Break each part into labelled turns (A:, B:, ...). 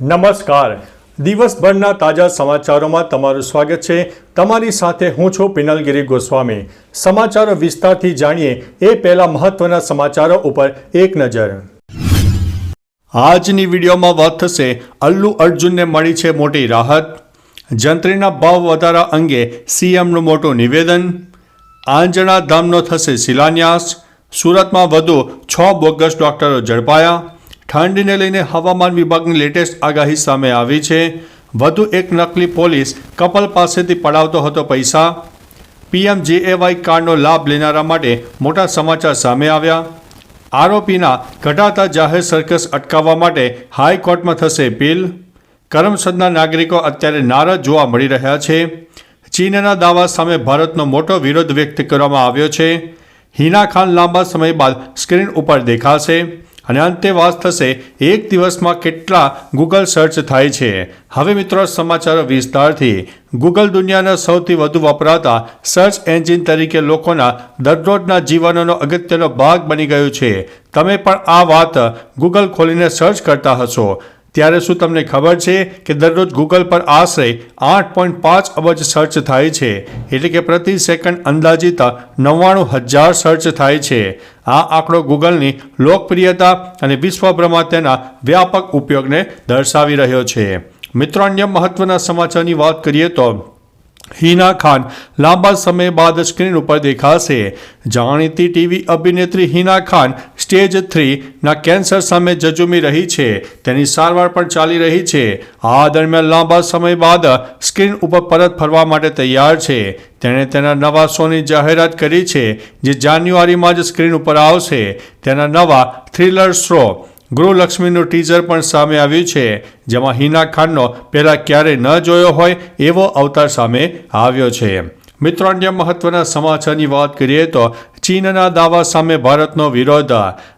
A: નમસ્કાર. દિવસભરના તાજા સમાચારોમાં તમારું સ્વાગત છે. તમારી સાથે હું છું પિનલગીરી ગોસ્વામી. સમાચારો વિસ્તારથી જાણીએ એ પહેલા મહત્વના સમાચારો ઉપર એક નજર. આજની વિડીયોમાં વાત થશે અલ્લુ અર્જુનને મળી છે મોટી રાહત. જંત્રીના ભાવ વધારા અંગે સીએમનું મોટું નિવેદન. આંજણા ધામનો થશે શિલાન્યાસ. સુરતમાં વધુ છ બોગસ ડોક્ટરો ઝડપાયા. ઠંડીને લઈને હવામાન વિભાગની લેટેસ્ટ આગાહી સામે આવી છે. વધુ એક નકલી પોલીસ કપલ પાસેથી પડાવતો હતો પૈસા. પીએમજીએવાય કાર્ડનો લાભ લેનારા માટે મોટા સમાચાર સામે આવ્યા. આરોપીના ઘટાતા જાહેર સર્કસ અટકાવવા માટે હાઈકોર્ટમાં થશે અપીલ. કરમસદના નાગરિકો અત્યારે નારાજ જોવા મળી રહ્યા છે. ચીનના દાવા સામે ભારતનો મોટો વિરોધ વ્યક્ત કરવામાં આવ્યો છે. હિના ખાન લાંબા સમય બાદ સ્ક્રીન ઉપર દેખાશે. અને અંતે વાત થશે, એક દિવસમાં કેટલા ગૂગલ સર્ચ થાય છે. હવે મિત્રો, સમાચારો વિસ્તારથી. ગૂગલ દુનિયાના સૌથી વધુ વપરાતા સર્ચ એન્જિન તરીકે લોકોના દરરોજના જીવનનો અગત્યનો ભાગ બની ગયો છે. તમે પણ આ વાત ગૂગલ ખોલીને સર્ચ કરતા હશો. ત્યારે શું તમને ખબર છે કે દરરોજ ગૂગલ પર આશરે આઠ પોઈન્ટ પાંચ અબજ સર્ચ થાય છે. એટલે કે પ્રતિ સેકન્ડ અંદાજિત નવ્વાણું હજાર સર્ચ થાય છે. આ આંકડો ગૂગલની લોકપ્રિયતા અને વિશ્વભરમાં તેના વ્યાપક ઉપયોગને દર્શાવી રહ્યો છે. મિત્રો, અન્ય મહત્વના સમાચારની વાત કરીએ તો હિના ખાન લાંબા સમય બાદ સ્ક્રીન ઉપર દેખાશે જાણીતી ટીવી અભિનેત્રી હિના ખાન સ્ટેજ થ્રીના કેન્સર સામે જજુમી રહી છે તેની સારવાર પણ ચાલી રહી છે આ દરમિયાન લાંબા સમય બાદ સ્ક્રીન ઉપર પરત ફરવા માટે તૈયાર છે તેણે તેના નવા શોની જાહેરાત કરી છે જે જાન્યુઆરીમાં જ સ્ક્રીન ઉપર આવશે તેના નવા થ્રિલર શો ગૃહલક્ષ્મીનું ટીઝર પણ સામે આવ્યું છે, જેમાં હિના ખાનનો પહેલાં ક્યારેય ન જોયો હોય એવો અવતાર સામે આવ્યો છે. મિત્રો, અન્ય મહત્વના સમાચારની વાત કરીએ તો ચીનના દાવા સામે ભારતનો વિરોધ.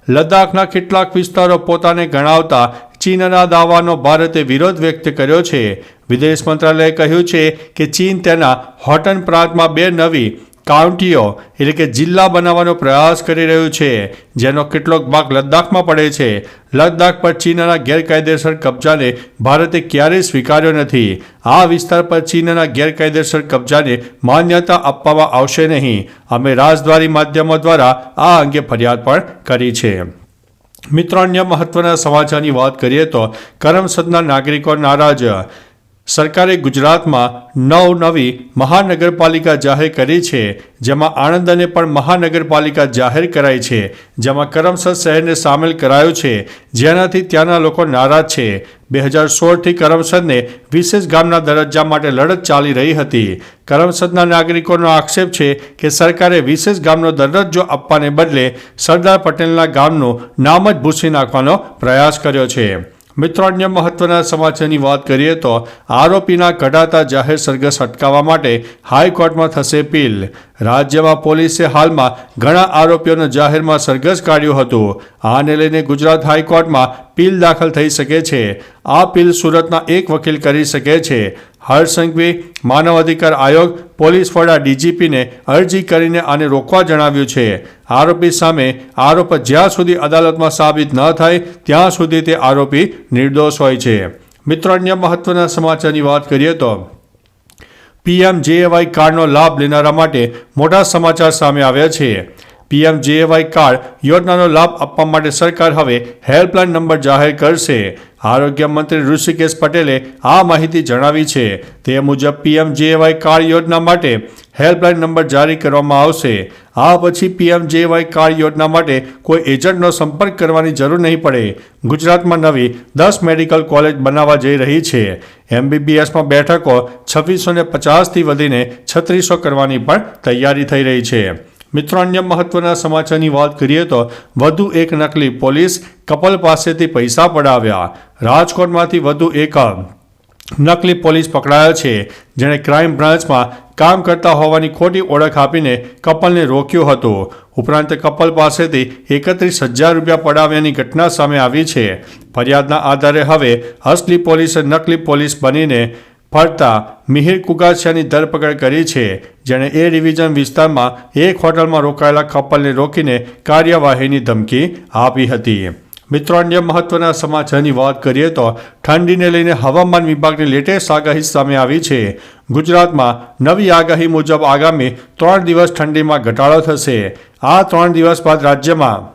A: લદ્દાખના કેટલાક વિસ્તારો પોતાને ગણાવતા ચીનના દાવાનો ભારતે વિરોધ વ્યક્ત કર્યો છે. વિદેશ મંત્રાલયે કહ્યું છે કે ચીન તેના હોટન પ્રાંતમાં બે નવી કાઉન્ટીઓ, એટલે કે જિલ્લા બનાવવાનો પ્રયાસ કરી રહ્યું છે, જેનો કેટલોક ભાગ લદ્દાખમાં પડે છે. લદ્દાખ પર ચીનના ગેરકાયદેસર કબજાને ભારતે ક્યારેય સ્વીકાર્યો નથી. આ વિસ્તાર પર ચીનના ગેરકાયદેસર કબજાને માન્યતા આપવામાં આવશે નહીં. અમે રાજદ્વારી માધ્યમો દ્વારા આ અંગે ફરિયાદ પણ કરી છે. મિત્રો, અન્ય મહત્વના સમાચારની વાત કરીએ તો કરમસદના નાગરિકો નારાજ. સરકારે ગુજરાતમાં નવ નવી મહાનગરપાલિકા જાહેર કરી છે, જેમાં આણંદને પણ મહાનગરપાલિકા જાહેર કરાઈ છે, જેમાં કરમસદ શહેરને સામેલ કરાયો છે, જેનાથી ત્યાંના લોકો નારાજ છે. બે હજાર સોળથી કરમસદને વિશેષ ગામના દરજ્જા માટે લડત ચાલી રહી હતી. કરમસદના નાગરિકોનો આક્ષેપ છે કે સરકારે વિશેષ ગામનો દરજ્જો આપવાને બદલે સરદાર પટેલના ગામનું નામ જ ભૂસી નાખવાનો પ્રયાસ કર્યો છે. મિત્રો અન્ય મહત્વના સમાચારની વાત કરીએ તો આરોપીના કઢાતા જાહેર સરઘસ અટકાવવા માટે હાઈકોર્ટમાં થશે અપીલ. રાજ્યમાં પોલીસે હાલમાં ઘણા આરોપીઓનો જાહેરમાં સરઘસ કાઢ્યું હતું. આને લઈને ગુજરાત હાઈકોર્ટમાં પીલ દાખલ થઈ શકે છે. આ પીલ સુરતના એક વકીલ કરી શકે છે. હર્ષ સંઘવી માનવ અધિકાર આયોગ પોલીસ વડા ડીજીપીને અરજી કરીને આને રોકવા જણાવ્યું છે. આરોપી સામે આરોપ જ્યાં સુધી અદાલતમાં સાબિત ન થાય, ત્યાં સુધી તે આરોપી નિર્દોષ હોય છે. મિત્રો, અન્ય મહત્વના સમાચારની વાત કરીએ તો પીએમજેએવાય કાર્ડનો લાભ લેનારા માટે મોટા સમાચાર સામે આવ્યા છે. પીએમજેએવાય કાર્ડ યોજનાનો લાભ આપવા માટે સરકાર હવે હેલ્પલાઇન નંબર જાહેર કરશે. આરોગ્ય મંત્રી ઋષિકેશ પટેલે આ માહિતી જણાવી છે. તે મુજબ પીએમજેએવાય કાર્ડ યોજના માટે હેલ્પલાઇન નંબર જારી કરવામાં આવશે. આ પછી પીએમજેવાય કાર્ડ યોજના માટે કોઈ એજન્ટનો સંપર્ક કરવાની જરૂર નહીં પડે. ગુજરાતમાં નવી દસ મેડિકલ કોલેજ બનાવવા જઈ રહી છે. એમબીબીએસમાં બેઠકો છવ્વીસો ને પચાસથી વધીને છત્રીસો કરવાની પણ તૈયારી થઈ રહી છે. મિત્રો અન્ય મહત્વના સમાચારની વાત કરીએ તો વધુ એક નકલી પોલીસ કપલ પાસેથી પૈસા પડાવ્યા. રાજકોટમાંથી વધુ એક નકલી પોલીસ પકડાયો છે, જેણે ક્રાઇમ બ્રાન્ચમાં કામ કરતા હોવાની ખોટી ઓળખ આપીને કપલને રોક્યો હતો. ઉપરાંત કપલ પાસેથી એકત્રીસ હજાર રૂપિયા પડાવ્યાની ઘટના સામે આવી છે. ફરિયાદના આધારે હવે અસલી પોલીસે નકલી પોલીસ બનીને ફરતા મિહિર કુગાસિયાની ધરપકડ કરી છે, જેણે એ ડિવિઝન વિસ્તારમાં એક હોટલમાં રોકાયેલા કપલને રોકીને કાર્યવાહીની ધમકી આપી હતી. મિત્રો, અન્ય મહત્વના સમાચારની વાત કરીએ તો ઠંડીને લઈને હવામાન વિભાગની લેટેસ્ટ આગાહી સામે આવી છે. ગુજરાતમાં નવી આગાહી મુજબ આગામી ત્રણ દિવસ ઠંડીમાં ઘટાડો થશે. આ ત્રણ દિવસ બાદ રાજ્યમાં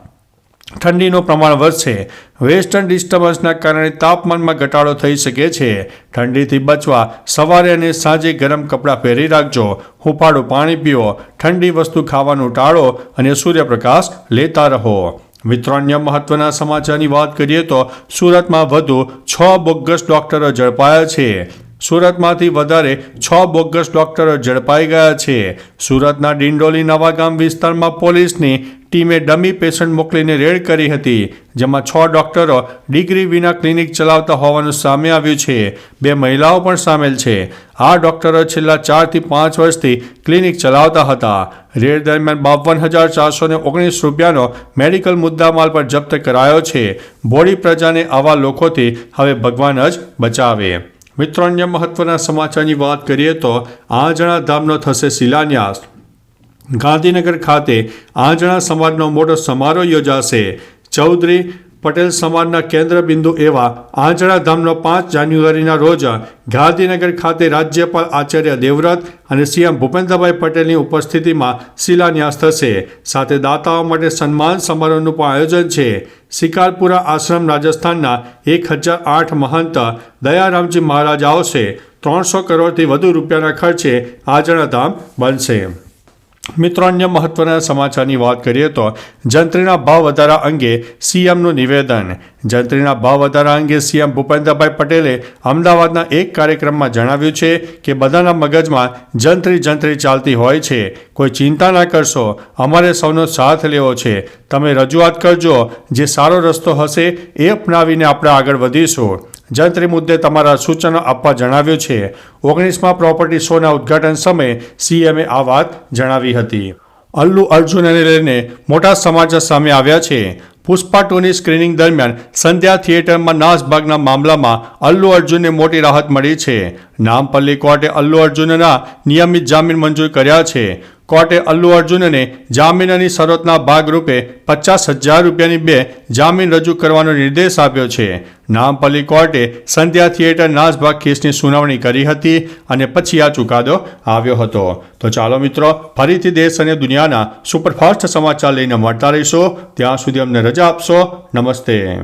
A: ઠંડીનું પ્રમાણ વધશે. વેસ્ટર્ન ડિસ્ટર્બન્સના કારણે તાપમાનમાં ઘટાડો થઈ શકે છે. ઠંડીથી બચવા સવારે અને સાંજે ગરમ કપડાં પહેરી રાખજો. હુંફાળું પાણી પીઓ. ઠંડી વસ્તુ ખાવાનું ટાળો અને સૂર્યપ્રકાશ લેતા રહો. મિત્રો, અન્ય મહત્વના સમાચારની વાત કરીએ તો સુરતમાં વધુ છ બોગસ ડોક્ટરો ઝડપાયા છે. સુરતમાંથી વધારે છ બોગસ ડોક્ટરો ઝડપાઈ ગયા છે. સુરતના ડિંડોલી નવાગામ વિસ્તારમાં પોલીસની ટીમે ડમી પેશન્ટ મોકલીને રેડ કરી હતી, જેમાં છ ડોક્ટરો ડિગ્રી વિના ક્લિનિક ચલાવતા હોવાનું સામે આવ્યું છે. બે મહિલાઓ પણ સામેલ છે. આ ડોક્ટરો છેલ્લા ચારથી પાંચ વર્ષથી ક્લિનિક ચલાવતા હતા. રેડ દરમિયાન બાવન હજાર ચારસો ને ઓગણીસ રૂપિયાનો મેડિકલ મુદ્દામાલ પર જપ્ત કરાયો છે. બોડી પ્રજાને આવા લોકોથી હવે ભગવાન જ બચાવે. મિત્રો, અન્ય મહત્વના સમાચારની વાત કરીએ તો આ જણા ધામનો થશે શિલાન્યાસ. ગાંધીનગર ખાતે આંજણા સમાજનો મોટો સમારોહ યોજાશે. ચૌધરી પટેલ સમાજના કેન્દ્ર બિંદુ એવા આંજણા ધામનો પાંચ જાન્યુઆરીના રોજ ગાંધીનગર ખાતે રાજ્યપાલ આચાર્ય દેવવ્રત અને સીએમ ભૂપેન્દ્રભાઈ પટેલની ઉપસ્થિતિમાં શિલાન્યાસ થશે. સાથે દાતાઓ માટે સન્માન સમારોહનું પણ આયોજન છે. શિકારપુરા આશ્રમ રાજસ્થાનના એક હજાર આઠ મહંત દયારામજી મહારાજ આવશે. ત્રણસો કરોડથી વધુ રૂપિયાના ખર્ચે આંજણા ધામ બનશે. મિત્રો, અન્ય મહત્વના સમાચારની વાત કરીએ તો જંત્રીના ભાવ વધારા અંગે સીએમનું નિવેદન. જંત્રીના ભાવ વધારા અંગે સીએમ ભૂપેન્દ્રભાઈ પટેલે અમદાવાદના એક કાર્યક્રમમાં જણાવ્યું છે કે બધાના મગજમાં જંત્રી જંત્રી ચાલતી હોય છે. કોઈ ચિંતા ના કરશો, અમારે સૌનો સાથ લેવો છે. તમે રજૂઆત કરજો, જે સારો રસ્તો હશે એ અપનાવીને આપણે આગળ વધીશું. જંત્રી મુદ્દે તમારા સૂચનો આપવા જણાવ્યું છે. ઓગણીસમાં પ્રોપર્ટી શોના ઉદ્ઘાટન સમયે સીએમએ આ વાત જણાવી હતી. અલ્લુ અર્જુનને લઈને મોટા સમાચાર સામે આવ્યા છે. પુષ્પા ટુની સ્ક્રીનિંગ દરમિયાન સંધ્યા થિયેટરમાં નાસભાગના મામલામાં અલ્લુ અર્જુનને મોટી રાહત મળી છે. નામપલ્લી કોર્ટે અલ્લુ અર્જુનના નિયમિત જામીન મંજૂર કર્યા છે. કોર્ટે અલ્લુ અર્જુનને જામીનની શરતના ભાગરૂપે પચાસ હજાર રૂપિયાની બે જામીન રજૂ કરવાનો નિર્દેશ આપ્યો છે. નામપલ્લી કોર્ટે સંધ્યા થિયેટર નાસભાગ કેસની સુનાવણી કરી હતી અને પછી આ ચુકાદો આવ્યો હતો. તો ચાલો મિત્રો, ફરીથી દેશ અને દુનિયાના સુપરફાસ્ટ સમાચાર લઈને મળતા રહીશો. ત્યાં સુધી અમને રજા આપશો. નમસ્તે.